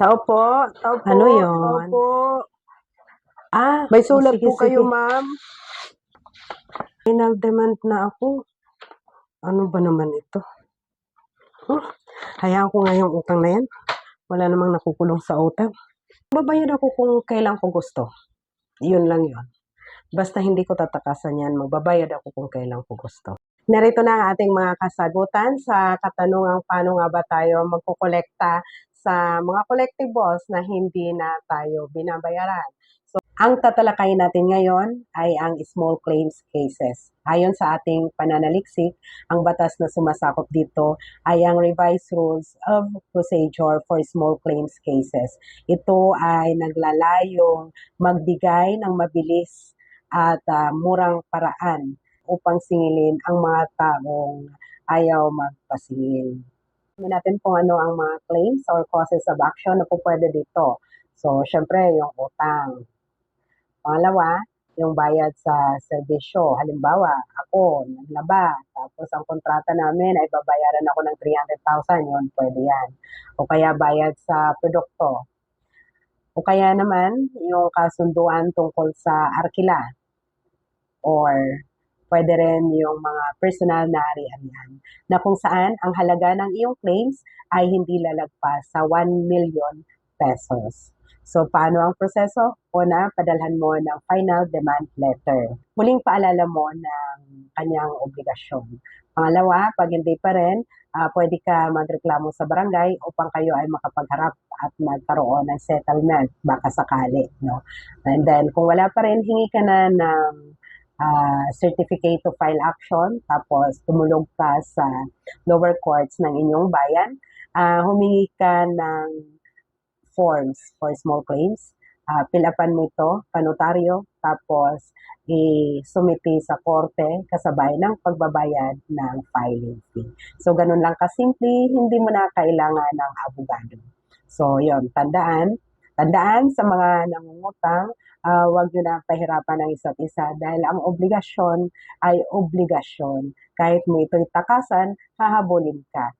Tao po, tao po, Ano yun? tao po. Ah, May sulat sige, po kayo, sige. ma'am. Final demand na ako. Ano ba naman ito? Huh? Hayaan ko nga yung utang na yan. Wala namang nakukulong sa utang. Babayad ako kung kailan ko gusto. Yun lang yun. Basta hindi ko tatakasan yan, magbabayad ako kung kailan ko gusto. Narito na ang ating mga kasagutan sa katanungang paano nga ba tayo magkukolekta sa mga collectibles na hindi na tayo binabayaran. So, ang tatalakayin natin ngayon ay ang small claims cases. Ayon sa ating pananaliksik, ang batas na sumasakop dito ay ang Revised Rules of Procedure for Small Claims Cases. Ito ay naglalayong magbigay ng mabilis at ah, murang paraan upang singilin ang mga taong ayaw magpasingil. Tingnan natin kung ano ang mga claims or causes of action na po pwede dito. So, syempre, yung utang. Pangalawa, yung bayad sa serbisyo. Halimbawa, ako, naglaba, tapos ang kontrata namin ay babayaran ako ng 300,000, yun, pwede yan. O kaya bayad sa produkto. O kaya naman, yung kasunduan tungkol sa arkila. Or pwede rin yung mga personal na ari-arian na kung saan ang halaga ng iyong claims ay hindi lalagpas sa 1 million pesos. So, paano ang proseso? Una, padalhan mo ng final demand letter. Muling paalala mo ng kanyang obligasyon. Pangalawa, pag hindi pa rin, ah, pwede ka magreklamo sa barangay upang kayo ay makapagharap at magkaroon ng settlement, baka sakali. No? And then, kung wala pa rin, hingi ka na ng ah, certificate to file action, tapos tumulog ka sa lower courts ng inyong bayan, Ah, humingi ka ng forms for small claims. Uh, pilapan mo ito, panotaryo, tapos i-sumiti sa korte kasabay ng pagbabayad ng filing fee. So, ganun lang kasimple, hindi mo na kailangan ng abogado. So, yon tandaan. Tandaan sa mga nangungutang, ah, huwag nyo na pahirapan ng isa't isa dahil ang obligasyon ay obligasyon. Kahit mo ito'y takasan, hahabulin ka.